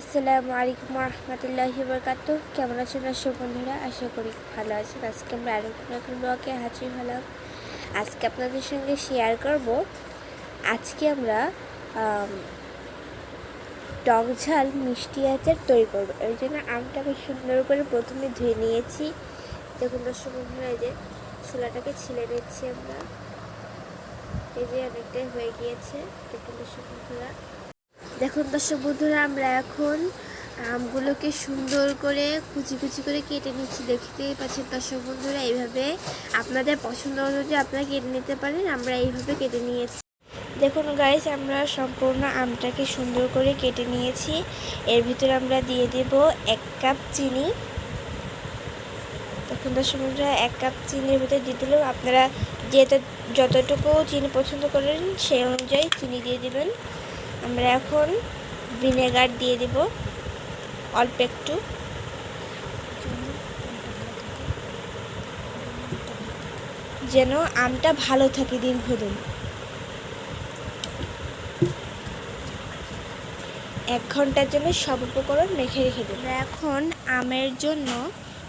আসসালামু আলাইকুম রহমতুল্লাহ বরকাত কেমন আছেন দর্শক বন্ধুরা? আশা করি ভালো আছেন। আজকে আমরা আরও নতুন ব্লগে হাজির হলাম। আজকে আপনাদের সঙ্গে শেয়ার করব। আজকে আমরা আম, টক ঝাল মিষ্টি আচার তৈরি করব। এই জন্য আমটাকে সুন্দর করে প্রথমে ধুয়ে নিয়েছি। দেখুন দর্শক বন্ধুরা এই যে ছোলাটাকে ছিলে নিচ্ছি আমরা। এই যে অনেকটাই হয়ে গিয়েছে। দেখুন দর্শক বন্ধুরা। দেখুন দর্শক বন্ধুরা, আমরা এখন আমগুলোকে সুন্দর করে কুচি কুচি করে কেটে নিচ্ছি। দেখতেই পাচ্ছেন দর্শক বন্ধুরা, এইভাবে আপনাদের পছন্দ অনুযায়ী আপনারা কেটে নিতে পারেন, আমরা এইভাবে কেটে নিয়েছি। দেখুন গাইস আমরা সম্পূর্ণ আমটাকে সুন্দর করে কেটে নিয়েছি। এর ভিতরে আমরা দিয়ে দেব এক কাপ চিনি। দেখুন দর্শক বন্ধুরা, এক কাপ চিনির ভিতরে দিয়ে দিলেও আপনারা যেটা যতটুকু চিনি পছন্দ করেন সেই অনুযায়ী চিনি দিয়ে দিবেন। আমরা এখন ভিনেগার দিয়ে দেব, অল্প একটু। যেন আমটা ভালো থাকে দীর্ঘদিন এক ঘণ্টার জন্য সব উপকরণ মেখে রেখে দেবো। এখন আমের জন্য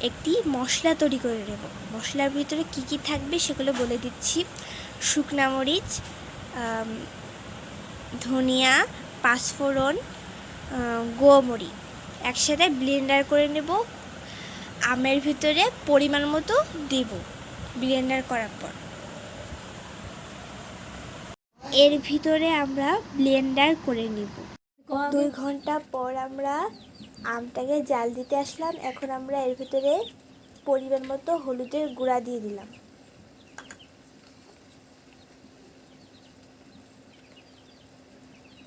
একটি মশলা তৈরি করে নেব। মশলার ভিতরে কি কি থাকবে সেগুলো বলে দিচ্ছি। শুকনা মরিচ ধনিয়া, পাঁচফোড়ন গোমরি। একসাথে ব্লেন্ডার করে নেব। আমের ভিতরে পরিমাণ মতো দেব ব্লেন্ডার করার পর। এর ভিতরে আমরা ব্লেন্ডার করে নেব। দুই ঘণ্টা পর আমরা আমটাকে জাল দিতে আসলাম। এখন আমরা এর ভিতরে পরিমাণ মতো হলুদের গুঁড়া দিয়ে দিলাম।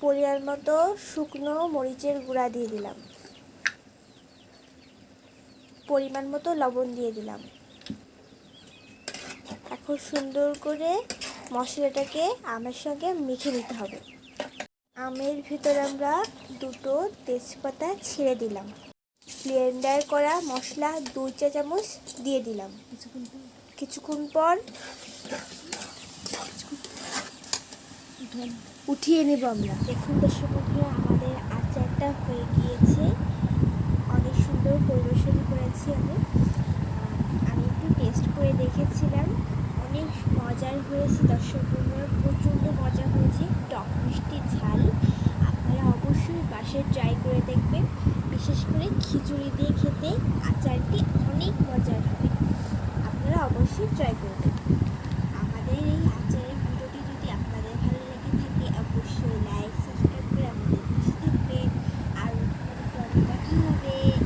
পরিমাণ মতো শুকনো মরিচের গুঁড়া দিয়ে দিলাম। পরিমাণ মতো লবণ দিয়ে দিলাম। এখন সুন্দর করে মশলাটাকে আমের সঙ্গে মেখে নিতে হবে। আমের ভিতরে আমরা দুটো তেজপাতা ছেড়ে দিলাম। ব্লেন্ডার করা মশলা দুই চা চামচ দিয়ে দিলাম। কিছুক্ষণ পর উঠিয়ে নেব আমরা। দেখুন দর্শক বন্ধুরা, আমাদের আচারটা হয়ে গিয়েছে। অনেক সুন্দর পরিবেশন করেছি আমি। আমি একটু টেস্ট করে দেখেছিলাম। অনেক মজার হয়েছে দর্শক বন্ধুরা, প্রচণ্ড মজা হয়েছে। টক মিষ্টি ঝাল, আপনারা অবশ্যই বাসায় ট্রাই করে দেখবেন। বিশেষ করে খিচুড়ি দিয়ে খেতে আচারটি অনেক মজার হবে। আপনারা অবশ্যই ট্রাই করে আমাদের এই আচারের ভিডিওটি যদি আপনাদের ভালো লেগে থাকে অবশ্যই